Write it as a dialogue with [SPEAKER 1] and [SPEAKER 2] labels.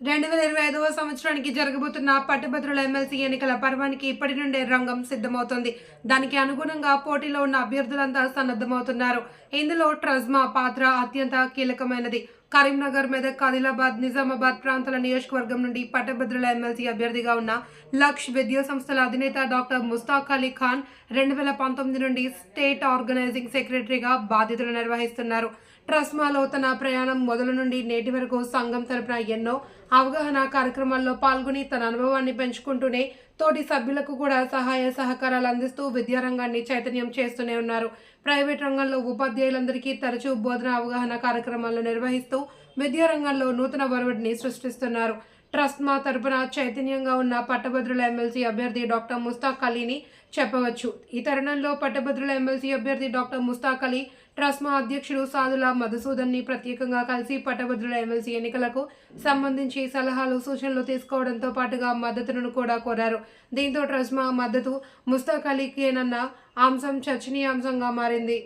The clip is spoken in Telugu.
[SPEAKER 1] రెండు వేల ఇరవై ఐదవ సంవత్సరానికి జరగబోతున్న పట్టభద్రుల ఎమ్మెల్సీ ఎన్నికల పర్వానికి ఇప్పటి నుండే రంగం సిద్ధమవుతుంది. దానికి అనుగుణంగా పోటీలో ఉన్న అభ్యర్థులంతా సన్నద్ధమవుతున్నారు. ఇందులో ట్రజ్మా పాత్ర అత్యంత కీలకమైనది. కరీంనగర్ మెదక్ ఆదిలాబాద్ నిజామాబాద్ ప్రాంతాల నియోజకవర్గం నుండి పట్టభద్రుల ఎమ్మెల్సీ అభ్యర్థిగా ఉన్న లక్ష్ విద్యా సంస్థల అధినేత డాక్టర్ ముస్తాక్ అలీ ఖాన్ రెండు వేల పంతొమ్మిది నుండి స్టేట్ ఆర్గనైజింగ్ సెక్రటరీగా బాధ్యతలు నిర్వహిస్తున్నారు. ట్రస్మాలో తన ప్రయాణం మొదలు నుండి నేటి వరకు సంఘం తరపున ఎన్నో అవగాహన కార్యక్రమాల్లో పాల్గొని తన అనుభవాన్ని పెంచుకుంటూనే తోటి సభ్యులకు కూడా సహాయ సహకారాలు అందిస్తూ విద్యారంగాన్ని చైతన్యం చేస్తూనే ఉన్నారు. ప్రైవేట్ రంగంలో ఉపాధ్యాయులందరికీ తరచూ బోధన అవగాహన కార్యక్రమాలు నిర్వహిస్తూ విద్యారంగంలో నూతన ఒరవడిని సృష్టిస్తున్నారు. ట్రస్ట్ మా తరపున చైతన్యంగా ఉన్న పట్టభద్రుల ఎమ్మెల్సీ అభ్యర్థి డాక్టర్ ముస్తాక్ అలీని చెప్పవచ్చు. ఈ తరుణంలో పట్టభద్రుల ఎమ్మెల్సీ అభ్యర్థి డాక్టర్ ముస్తాక్ అలీ ట్రస్మా అధ్యక్షుడు సాధుల మధుసూదన్ని ప్రత్యేకంగా కలిసి పట్టభద్రుల ఎమ్మెల్సీ ఎన్నికలకు సంబంధించి సలహాలు సూచనలు తీసుకోవడంతో పాటుగా మద్దతును కూడా కోరారు. దీంతో ట్రస్మా మద్దతు ముస్తాక్ అలీకేనన్న అంశం చర్చనీయాంశంగా మారింది.